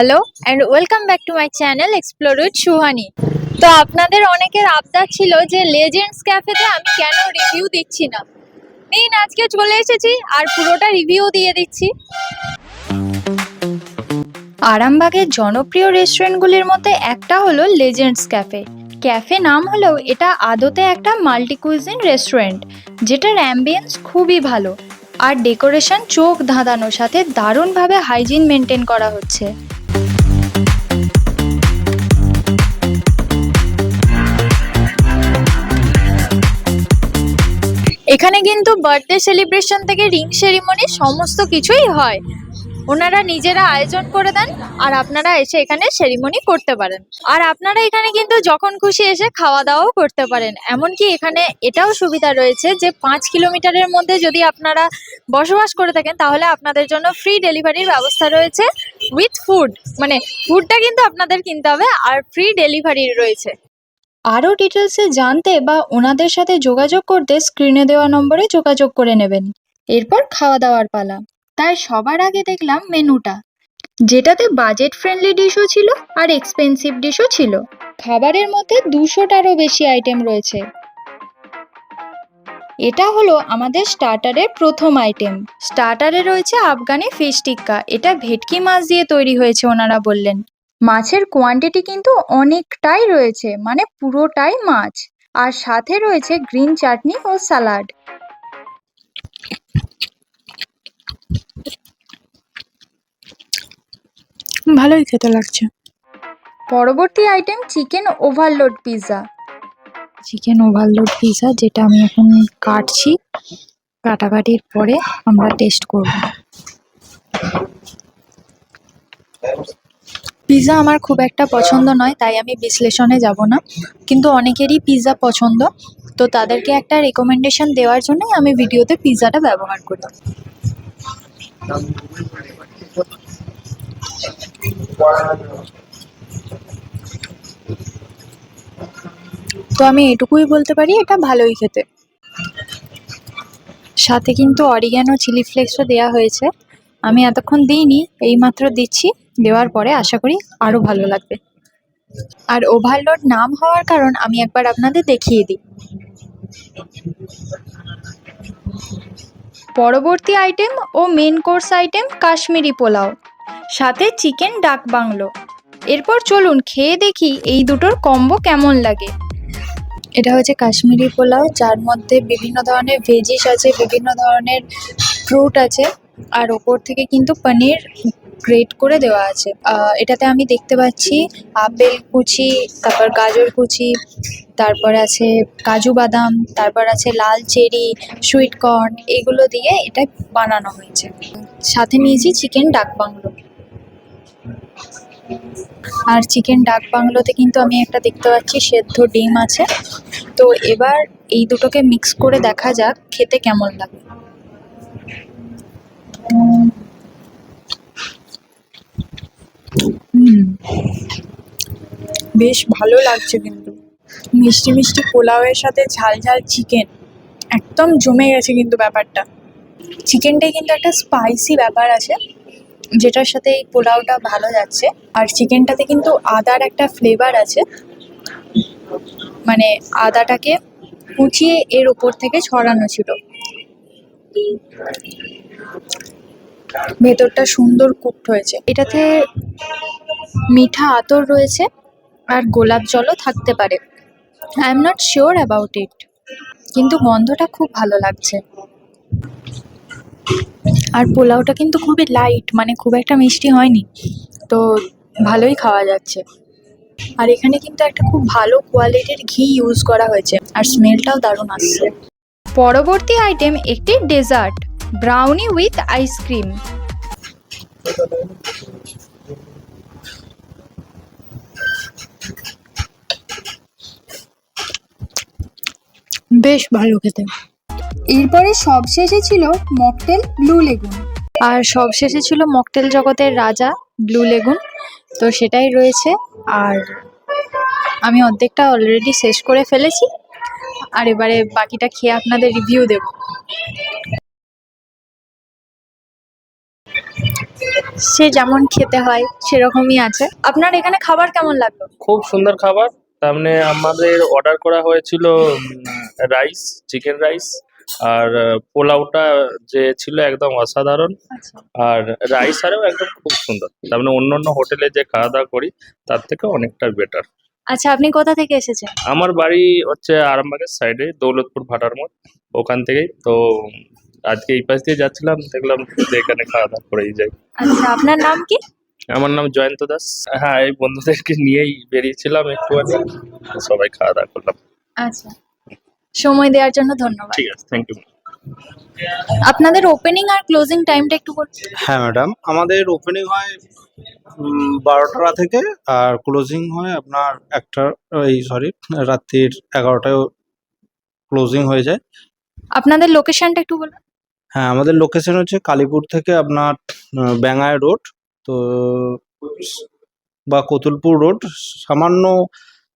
Hello and welcome back to my channel explore with Suhani তো আপনাদের অনেকের আবদার ছিল যে লেজেন্ডস ক্যাফেতে আমি কেন রিভিউ দিচ্ছি না। নিন আজকে চলে এসেছি, আর পুরোটা রিভিউ দিয়ে দিচ্ছি। আরামবাগের জনপ্রিয় রেস্টুরেন্টগুলির মধ্যে একটা হলো লেজেন্ডস ক্যাফে ক্যাফে নাম হলেও এটা আদতে একটা মাল্টি কুইজিন রেস্টুরেন্ট যেটার অ্যাম্বিয়েন্স খুবই ভালো। আর ডেকোরেশন চোখ ধাঁধানোর সাথে দারুণভাবে হাইজিন মেনটেন করা হচ্ছে। এখানে কিন্তু বার্থডে সেলিব্রেশন থেকে রিং সেরিমনি সমস্ত কিছুই হয়। ওনারা নিজেরা আয়োজন করে দেন আর আপনারা এসে এখানে সেরিমনি করতে পারেন। আর আপনারা এখানে কিন্তু যখন খুশি এসে খাওয়া দাওয়াও করতে পারেন। এমনকি এখানে এটাও সুবিধা রয়েছে যে পাঁচ কিলোমিটারের মধ্যে যদি আপনারা বসবাস করে থাকেন, তাহলে আপনাদের জন্য ফ্রি ডেলিভারির ব্যবস্থা রয়েছে উইথ ফুড মানে ফুডটা কিন্তু আপনাদের কিনতে হবে আর ফ্রি ডেলিভারি রয়েছে। আরও ডিটেলসে জানতে বা ওনাদের সাথে যোগাযোগ করতে স্ক্রিনে দেওয়া নম্বরে যোগাযোগ করে নেবেন। এরপর খাওয়া দাওয়ার পালা। তাই সবার আগে দেখলাম মেনুটা। যেটাতে বাজেট ফ্রেন্ডলি ডিশও ছিল আর এক্সপেন্সিভ ডিশও ছিল। খাবারের মধ্যে দুশোটারও বেশি আইটেম রয়েছে। এটা হলো আমাদের স্টার্টারের প্রথম আইটেম। স্টার্টারে রয়েছে আফগানি ফিশ টিক্কা। এটা ভেটকি মাছ দিয়ে তৈরি হয়েছে, ওনারা বললেন। মাছের কোয়ান্টিটি কিন্তু অনেকটাই রয়েছে মানে পুরোটাই মাছ। আর সাথে রয়েছে গ্রিন চাটনি ও স্যালাড ভালোই খেতে লাগছে। পরবর্তী item chicken overload pizza chicken overload pizza যেটা আমি এখন কাটছি। কাটাকাটির পরে আমরা টেস্ট করব। পিৎজা আমার খুব একটা পছন্দ নয়, তাই আমি বিশ্লেষণে যাব না। কিন্তু অনেকেরই পিৎজা পছন্দ, তো তাদেরকে একটা রেকমেন্ডেশন দেওয়ার জন্যই আমি ভিডিওতে পিৎজাটা ব্যবহার করি। তো আমি এটুকুই বলতে পারি, এটা ভালোই খেতে। সাথে কিন্তু অরিগ্যানো চিলি ফ্লেক্সও দেওয়া হয়েছে। আমি এতক্ষণ দিইনি, এইমাত্র দিচ্ছি। দেওয়ার পরে আশা করি আরও ভালো লাগবে। আর ওভারলোড নাম হওয়ার কারণ আমি একবার আপনাদের দেখিয়ে দিই। পরবর্তী আইটেম ও main course item Kashmiri pulao, সাথে চিকেন ডাক বাংলো। এরপর চলুন খেয়ে দেখি এই দুটোর কম্বো কেমন লাগে। এটা হচ্ছে কাশ্মীরি পোলাও, যার মধ্যে বিভিন্ন ধরনের ভেজিস আছে, বিভিন্ন ধরনের ফ্রুট আছে। আর ওপর থেকে কিন্তু পনির গ্রেট করে দেওয়া আছে। এটাতে আমি দেখতে পাচ্ছি আপেল কুচি, তারপর গাজর কুচি, তারপর আছে কাজু বাদাম, তারপর আছে লাল চেরি সুইট কর্ন এগুলো দিয়ে এটা বানানো হয়েছে। সাথে নিয়েছি চিকেন ডাক বাংলো আর চিকেন ডাক বাংলোতে কিন্তু আমি একটা দেখতে পাচ্ছি সেদ্ধ ডিম আছে। তো এবার এই দুটোকে মিক্স করে দেখা যাক খেতে কেমন লাগে। বেশ ভালো লাগছে কিন্তু। মিষ্টি মিষ্টি পোলাওয়ের সাথে ঝাল ঝাল চিকেন একদম জমে গেছে কিন্তু ব্যাপারটা। চিকেনটাই কিন্তু একটা স্পাইসি ব্যাপার আছে, যেটার সাথে এই পোলাওটা ভালো যাচ্ছে। আর চিকেনটাতে কিন্তু আদার একটা ফ্লেভার আছে। মানে আদাটাকে কুচিয়ে এর ওপর থেকে ছড়ানো ছিল। ভেতরটা সুন্দর কুকড হয়েছে। এটাতে মিঠা আতর রয়েছে আর গোলাপ জলও থাকতে পারে। I am not sure about it কিন্তু গন্ধটা খুব ভালো লাগছে। আর পোলাওটা কিন্তু খুবই লাইট মানে খুব একটা মিষ্টি হয়নি, তো ভালোই খাওয়া যাচ্ছে। আর এখানে কিন্তু একটা খুব ভালো কোয়ালিটির ঘি ইউজ করা হয়েছে, আর স্মেলটাও দারুণ আসছে। পরবর্তী আইটেম একটি ডেজার্ট ব্রাউনি উইথ আইসক্রিম বেশ ভালো খেতে। এরপরে সবশেষে ছিল মকটেল ব্লু লেগুন। আর সবশেষে ছিল মকটেল জগতের রাজা ব্লু লেগুন। তো সেটাই রয়েছে। আর আমি অর্ধেকটা অলরেডি শেষ করে ফেলেছি। আর এবারে বাকিটা খেয়ে আপনাদের রিভিউ দেব। সে যেমন খেতে হয় সেরকমই আছে। আপনার এখানে খাবার কেমন লাগল? খুব সুন্দর খাবার। তার মানে আমাদের অর্ডার করা হয়েছিল রাইস চিকেন রাইস আর পোলাওটা যে ছিল একদম অসাধারণ। আচ্ছা। আর রাইস আরও একদম খুব সুন্দর। তার মানে অন্য অন্য হোটেলে যে খাওয়া দাওয়া করি তার থেকে অনেকটা বেটার আচ্ছা আপনি কোথা থেকে এসেছেন? আমার বাড়ি হচ্ছে আরামবাগের সাইডে দৌলতপুর ভাটার মোড় ওখান থেকেই। তো আজকে এই পাশ দিয়ে যাচ্ছিলাম দেখলাম যে এখানে খাওয়া দাওয়া করেই যাই। আচ্ছা আপনার নাম কি? আমার নাম জয়ন্ত দাস। হ্যাঁ এই বন্ধুদেরকে নিয়েই বেরিয়েছিলাম একটুখানি সবাই খাওয়া দাওয়া করলাম। আচ্ছা সময় দেওয়ার জন্য ধন্যবাদ। ঠিক আছে থ্যাংক ইউ আপনাদের ওপেনিং আর ক্লোজিং টাইমটা একটু বলুন। হ্যাঁ ম্যাডাম আমাদের ওপেনিং হয় বারোটা থেকে আর ক্লোজিং হয় আপনার একটা এই সরি রাত্রির এগারোটায় ক্লোজিং হয়ে যায়। আপনাদের লোকেশনটা একটু বলুন হ্যাঁ আমাদের লোকেশন হচ্ছে কালীপুর থেকে আপনার ব্যাঙায় রোড, তো বা কতুলপুর রোড, সামান্য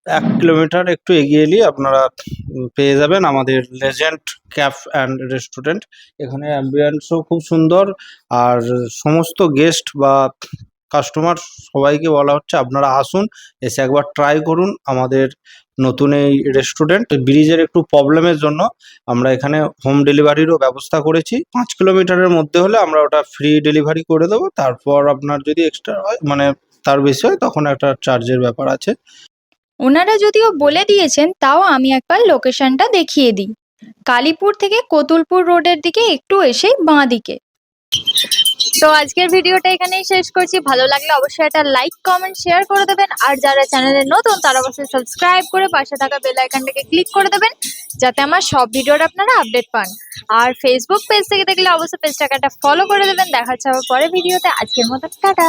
এক কিলোমিটার একটু এগিয়ে এলে আপনারা পেয়ে যাবেন আমাদের লেজেন্ড ক্যাফ অ্যান্ড রেস্টুরেন্ট এখানে অ্যাম্বিয়েন্সও খুব সুন্দর, আর সমস্ত গেস্ট বা কাস্টমার সবাইকে বলা হচ্ছে আপনারা আসুন, এসে একবার ট্রাই করুন আমাদের নতুন এই রেস্টুরেন্ট ব্রিজের একটু প্রবলেমের জন্য আমরা এখানে হোম ডেলিভারিরও ব্যবস্থা করেছি। পাঁচ কিলোমিটারের মধ্যে হলে আমরা ওটা ফ্রি ডেলিভারি করে দেবো। তারপর আপনার যদি এক্সট্রা হয় মানে তার বেশি হয়, তখন একটা চার্জের ব্যাপার আছে। ওনারা যদিও বলে দিয়েছেন, তাও আমি একবার লোকেশনটা দেখিয়ে দিই। কালীপুর থেকে কতুলপুর রোডের দিকে একটু এসেই বাঁ দিকে। তো আজকের ভিডিওটা এখানেই শেষ করছি। ভালো লাগলে অবশ্যই একটা লাইক কমেন্ট শেয়ার করে দেবেন। আর যারা চ্যানেলে নতুন, তারা অবশ্যই সাবস্ক্রাইব করে পাশে থাকা বেল আইকনটাকে ক্লিক করে দেবেন, যাতে আমার সব ভিডিওটা আপনারা আপডেট পান। আর ফেসবুক পেজ থেকে দেখলে অবশ্যই পেজটাকে একটা ফলো করে দেবেন। দেখা হচ্ছে আবার পরে ভিডিওতে। আজকের মতো টাটা।